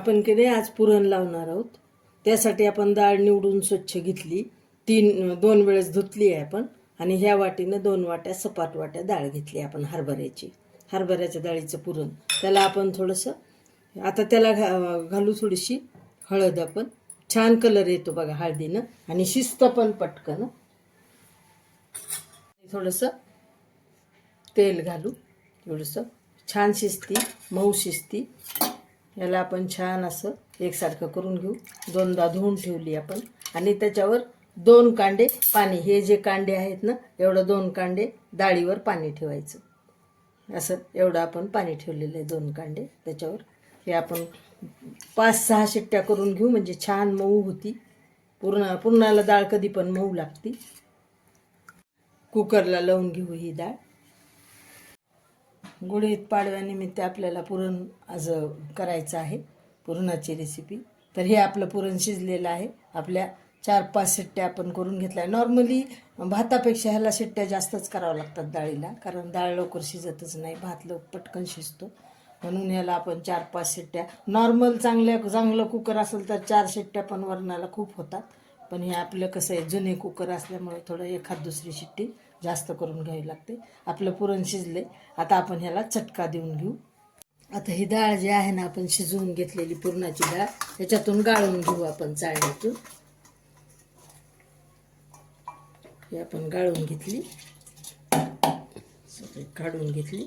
आपण की नाही आज पुरण लावणार आहोत. त्यासाठी आपण डाळ निवडून स्वच्छ घेतली. तीन दोन वेळेस धुतली आहे आपण. आणि ह्या वाटीनं दोन वाट्या सपाट वाट्या डाळ घेतली आपण हरभऱ्याची. हरभऱ्याच्या डाळीचं पुरण. त्याला आपण थोडंसं आता त्याला घा घालू थोडीशी हळद आपण. छान कलर येतो बघा हळदीनं. आणि शिस्त पण पटकन. थोडंसं तेल घालू. थोडंसं छान शिजती मऊ शिजती याला आपण छान असं एकसारखं करून घेऊ. दोनदा धुवून ठेवली आपण. आणि त्याच्यावर दोन कांडे पाणी. हे जे कांडे आहेत ना एवढं दोन कांडे डाळीवर पाणी ठेवायचं. असं एवढं आपण पाणी ठेवलेलं आहे दोन कांडे. त्याच्यावर हे आपण पाच सहा शिट्ट्या करून घेऊ. म्हणजे छान मऊ होती. पूर्ण पूर्णाला डाळ कधी पण मऊ लागती. कुकरला लावून घेऊ ही डाळ. गुढीत पाडव्यानिमित्त आपल्याला पुरण आज करायचं आहे. पुरणाची रेसिपी तर हे आपलं पुरण शिजलेलं आहे. आपल्या चार पाच शिट्ट्या आपण करून घेतल्या. नॉर्मली भातापेक्षा ह्याला शिट्ट्या जास्तच कराव्या लागतात डाळीला. कारण डाळ लवकर शिजतच नाही. भात लवकर पटकन शिजतो. म्हणून ह्याला आपण चार पाच शिट्ट्या. नॉर्मल चांगल्या चांगलं कुकर असेल तर चार शिट्ट्या पण वरणाला खूप होतात. पण हे आपलं कसं आहे जुने कुकर असल्यामुळे थोडं एखाद दुसरी शिट्टी जास्त करून घ्यावी लागते. आपलं पुरण शिजले आता आपण ह्याला चटका देऊन घेऊ. आता ही डाळ जी आहे ना आपण शिजवून घेतलेली पुरणाची डाळ याच्यातून गाळून घेऊ आपण चाळणीतून. हे आपण गाळून घेतली. सगळी काढून घेतली.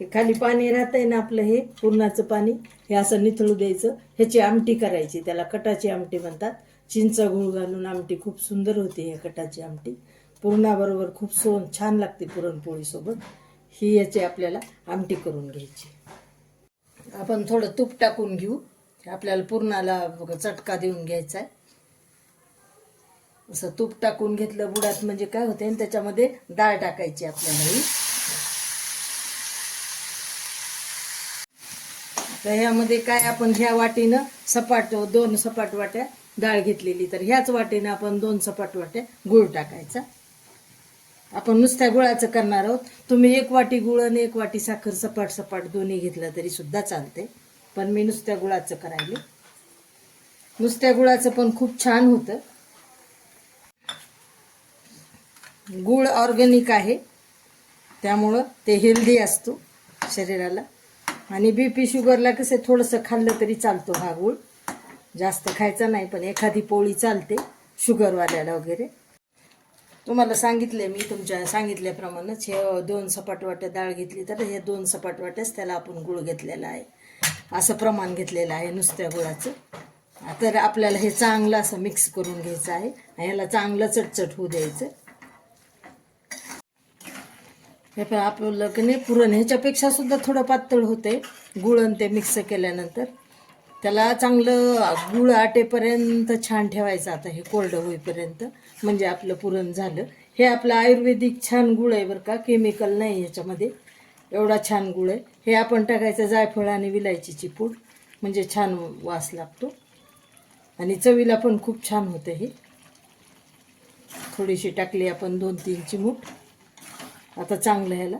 हे खाली पाणी राहतंय ना आपलं हे पुरणाचं पाणी हे असं निथळू द्यायचं. ह्याची आमटी करायची त्याला कटाची आमटी म्हणतात. चिंच गुळ घालून आमटी खूप सुंदर होते या कटाची आमटी. पुरणाबरोबर खूप सोन छान लागते पुरणपोळीसोबत. ही याची आपल्याला आमटी करून घ्यायची. आपण थोडं तूप टाकून घेऊ. आपल्याला पुरणाला चटका देऊन घ्यायचा आहे. असं तूप टाकून घेतलं बुडात म्हणजे काय होते आणि त्याच्यामध्ये डाळ टाकायची आपल्याला ही. तर ह्यामध्ये काय आपण ह्या वाटीनं सपाट दोन सपाट वाट्या डाळ घेतलेली तर ह्याच वाटेने आपण दोन सपाट वाट्या गुळ टाकायचा. आपण नुसत्या गुळाचं करणार आहोत. तुम्ही एक वाटी गुळ आणि एक वाटी साखर सपाट सपाट दोन्ही घेतलं तरी सुद्धा चालते. पण मी नुसत्या गुळाचं करायले. नुसत्या गुळाचं पण खूप छान होतं. गुळ ऑर्गॅनिक आहे. त्यामुळं ते हेल्दी असतो शरीराला. आणि बी पी शुगरला कसं थोडंसं खाल्लं तरी चालतो हा गुळ. जास्त खायचा नाही पण एखादी पोळी चालते शुगरवाल्याला वगैरे. तुम्हाला सांगितले मी तुमच्या सांगितल्याप्रमाणेच हे दोन सपाटवाट्या डाळ घेतली तर हे दोन सपाट वाट्याच त्याला आपण गुळ घेतलेला आहे. असं प्रमाण घेतलेलं आहे नुसत्या गुळाचं. तर आपल्याला हे चांगलं असं मिक्स करून घ्यायचं आहे. ह्याला चांगलं चटचट होऊ द्यायचं. हे पण आपलं की नाही पुरण ह्याच्यापेक्षा सुद्धा थोडं पातळ होते गुळ आणि ते मिक्स केल्यानंतर. त्याला चांगलं गुळ आटेपर्यंत छान ठेवायचं आता हे कोरडं होईपर्यंत. म्हणजे आपलं पुरण झालं. हे आपलं आयुर्वेदिक छान गुळ आहे बरं का केमिकल नाही ह्याच्यामध्ये एवढा छान गुळ आहे. हे आपण टाकायचं जायफळ आणि विलायचीची पूड. म्हणजे छान वास लागतो. आणि चवीला पण खूप छान होतं हे. थोडीशी टाकली आपण दोन तीन चिमूट आता चांगलं ह्याला.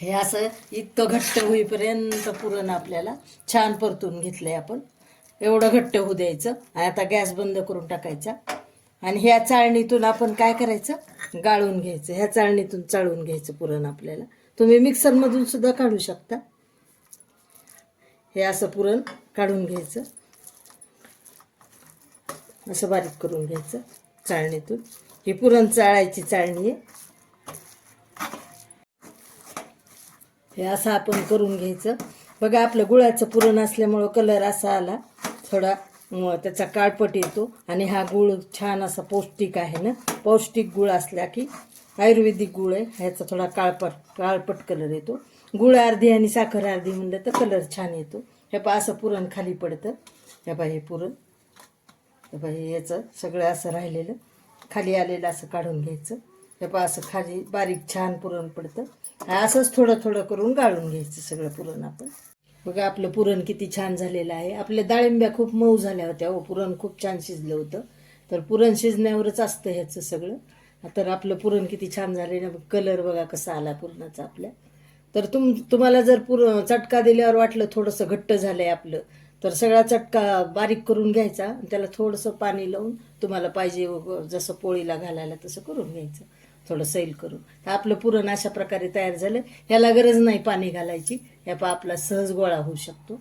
हे असं इतकं घट्ट होईपर्यंत पुरण आपल्याला छान परतून घेतलं आहे आपण. एवढं घट्ट होऊ द्यायचं आणि आता गॅस बंद करून टाकायचा. आणि ह्या चाळणीतून आपण काय करायचं? गाळून घ्यायचं. ह्या चाळणीतून चाळून घ्यायचं पुरण आपल्याला. तुम्ही मिक्सरमधून सुद्धा काढू शकता. हे असं पुरण काढून घ्यायचं. असं बारीक करून घ्यायचं चाळणीतून. ही पुरण चाळायची चाळणी आहे. हे असं आपण करून घ्यायचं. बघा आपलं गुळाचं पुरण असल्यामुळं कलर असा आला. थोडा त्याचा काळपट येतो. आणि हा गुळ छान असा पौष्टिक आहे ना? पौष्टिक गुळ असला की आयुर्वेदिक गुळ आहे. ह्याचा थोडा काळपट काळपट कलर येतो. गुळ अर्धी आणि साखर अर्धी म्हणलं तर कलर छान येतो. हे पा असं पुरण खाली पडतं. हे पा हे पुरण. हे पा हे याचं सगळं असं राहिलेलं. खाली आलेलं असं काढून घ्यायचं. हे पा असं खाली बारीक छान पुरण पडतं. असंच थोडं थोडं करून गाळून घ्यायचं सगळं पुरण आपण. बघा आपलं पुरण किती छान झालेलं आहे. आपल्या डाळिंब्या खूप मऊ झाल्या होत्या व पुरण खूप छान शिजलं होतं. तर पुरण शिजण्यावरच असतं ह्याचं सगळं. तर आपलं पुरण किती छान झालेलं कलर बघा कसा आला पुरणाचा आपल्या. तर तुम तुम्हाला जर पुर चटका दिल्यावर वाटलं थोडंसं घट्ट झालं आहे आपलं तर सगळा चटका बारीक करून घ्यायचा. आणि त्याला थोडंसं पाणी लावून तुम्हाला पाहिजे जसं पोळीला घालायला तसं करून घ्यायचं. थोडं सैल करू. तर आपलं पुरण अशा प्रकारे तयार झालं. ह्याला गरज नाही पाणी घालायची. ह्या पा आपला सहज गोळा होऊ शकतो.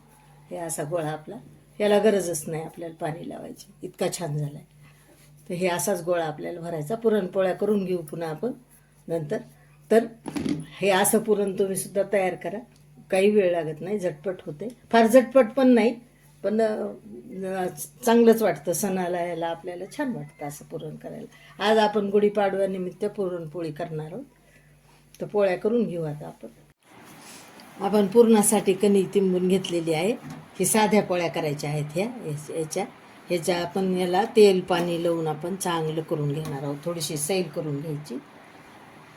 हे असा गोळा आपला. याला गरजच नाही आपल्याला पाणी लावायची. इतका छान झाला आहे तर हे असाच गोळा आपल्याला भरायचा. पुरणपोळ्या करून घेऊ पुन्हा आपण. नंतर. तर हे असं पुरण तुम्ही सुद्धा तयार करा. काही वेळ लागत नाही. झटपट होते. फार झटपट पण नाही. पण चांगलंच वाटतं सणाला यायला आपल्याला छान वाटतं असं पुरण करायला. आज आपण गुढीपाडव्यानिमित्त पुरणपोळी करणार आहोत. तर पोळ्या करून घेऊ आता आपण. आपण पुरणासाठी कणिक तिंबून घेतलेली आहे. ही साध्या पोळ्या करायच्या आहेत ह्या याच्या. ह्याच्या आपण याला तेल पाणी लावून आपण चांगलं करून घेणार आहोत. थोडीशी सैल करून घ्यायची.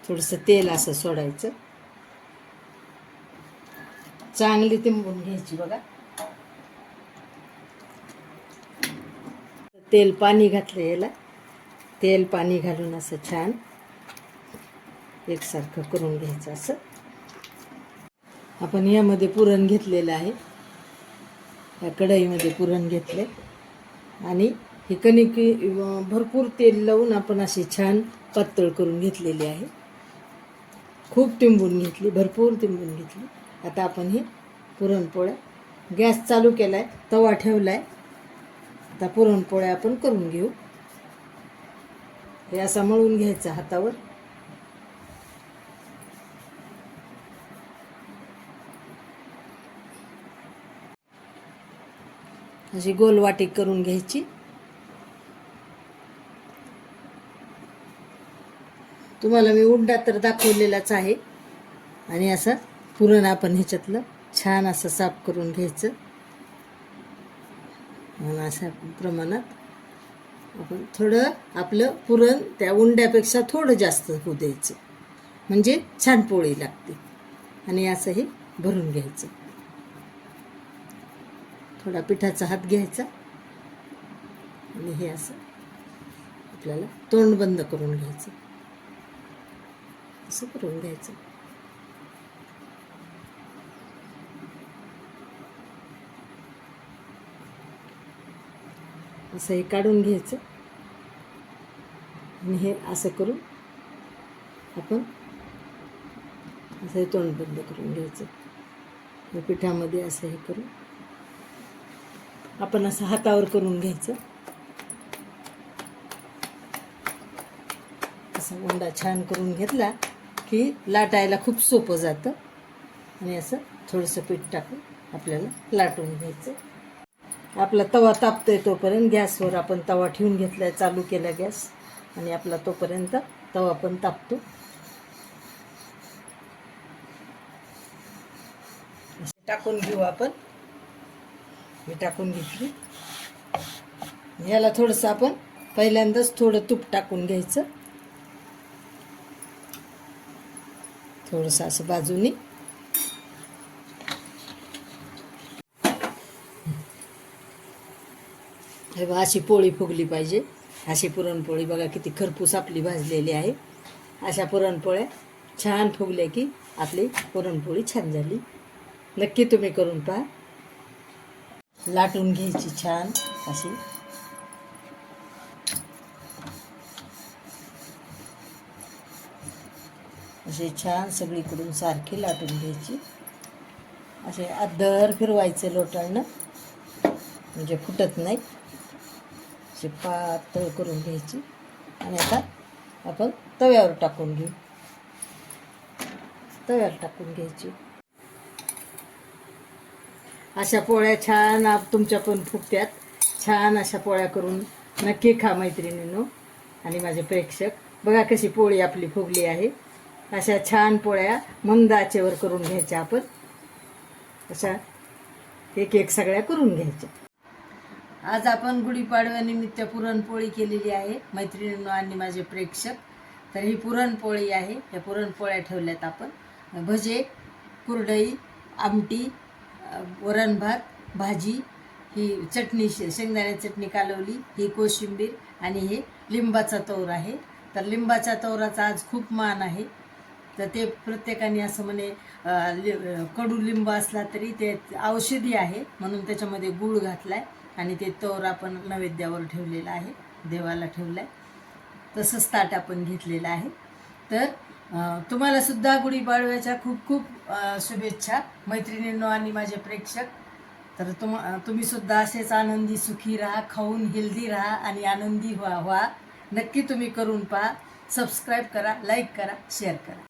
थोडंसं तेल असं सोडायचं. चांगली तिंबून घ्यायची बघा. तेल पाणी घातलं याला. तेल पाणी घालून असं छान एकसारखं करून घ्यायचं असं. आपण यामध्ये पुरण घेतलेलं आहे. या कढईमध्ये पुरण घेतले आणि ही कणिक भरपूर तेल लावून आपण अशी छान पातळ करून घेतलेली आहे. खूप टिंबून घेतली भरपूर टिंबून घेतली. आता आपण ही पुरणपोळ्या गॅस चालू केला आहे तवा ठेवला आहे आता पुरणपोळ्या आपण करून घेऊ. हे असा मळून घ्यायचा हातावर. अशी गोलवाटी करून घ्यायची. तुम्हाला मी उंडा तर दाखवलेलाच आहे. आणि असं पुरण आपण ह्याच्यातलं छान असं साफ करून घ्यायचं. आणि अशा प्रमाणात आपण थोडं आपलं पुरण त्या उंड्यापेक्षा थोडं जास्त होऊ द्यायचं. म्हणजे छान पोळी लागते. आणि असं हे भरून घ्यायचं. थोडा पिठाचा हात घ्यायचा. आणि हे असं आपल्याला तोंड बंद करून घ्यायचं. असं करून घ्यायचं. असं हे काढून घ्यायचं. आणि हे असं करून आपण असं हे तोंड बंद करून घ्यायचं. हे पिठामध्ये असं हे करून आपण असं हातावर करून घ्यायचं. असा उंडा छान करून घेतला की लाटायला खूप सोपं जातं. आणि असं थोडंसं पीठ टाकून आपल्याला लाटून घ्यायचं. आपला तवा तापतोय तोपर्यंत गॅसवर आपण तवा ठेवून घेतला आहे चालू केला गॅस. आणि आपला तोपर्यंत तवा पण तापतो. टाकून घेऊ आपण. मी टाकून घेतली. याला थोडंसं आपण पहिल्यांदाच थोडं तूप टाकून घ्यायचं. थोडंसं असं बाजूनी. हे बघा अशी पोळी फुगली पाहिजे. अशी पुरणपोळी बघा किती खरपूस आपली भाजलेली आहे. अशा पुरणपोळ्या छान फुगल्या की आपली पुरणपोळी छान झाली. नक्की तुम्ही करून पहा. लाटून घ्यायची छान अशी. असे छान सगळीकडून सारखी लाटून घ्यायची. असे अद्दर फिरवायचं लोटाळणं म्हणजे फुटत नाही. अशी पातळ करून घ्यायची. आणि आता आपण तव्यावर टाकून घेऊ. तव्यावर टाकून घ्यायची. अशा पोळ्या छान आप तुमच्या पण फुगत्यात. छान अशा पोळ्या करून नक्की खा मैत्रिणींनो आणि माझे प्रेक्षक. बघा कशी पोळी आपली फुगली आहे. अशा छान पोळ्या मंद आचेवर करून घ्यायच्या आपण. अशा एक एक सगळ्या करून घ्यायच्या. आज आपण गुढीपाडव्यानिमित्त पुरणपोळी केलेली आहे. मैत्रिणींनो आणि माझे प्रेक्षक. तर ही पुरणपोळी आहे. या पुरणपोळ्या ठेवल्यात आपण. भजे कुरडई आमटी वरण भात भाजी ही चटणी शेंगदाण्या चटणी कालवली ही कोशिंबीर आणि हे लिंबाचा तोर आहे. तर लिंबाच्या तोराचा आज खूप मान आहे. तर ते प्रत्येकाने असं म्हणे कडू लि- असला तरी ते औषधी आहे. म्हणून त्याच्यामध्ये गूळ आहे आणि ते तोर आपण नैवेद्यावर ठेवलेला आहे देवाला ठेवलाय. तसंच ताट आपण घेतलेलं आहे. तर तुम्हाला सुद्धा गुढीपाडव्याच्या खूप खूप शुभेच्छा. मैत्रिणींनो आणि माझे प्रेक्षक तर तुम तुम्ही सुद्धा असेच आनंदी सुखी राहा खाऊन हेल्दी राहा आणि आनंदी व्हा व्हा. नक्की तुम्ही करून पहा. सबस्क्राईब करा लाईक करा शेअर करा.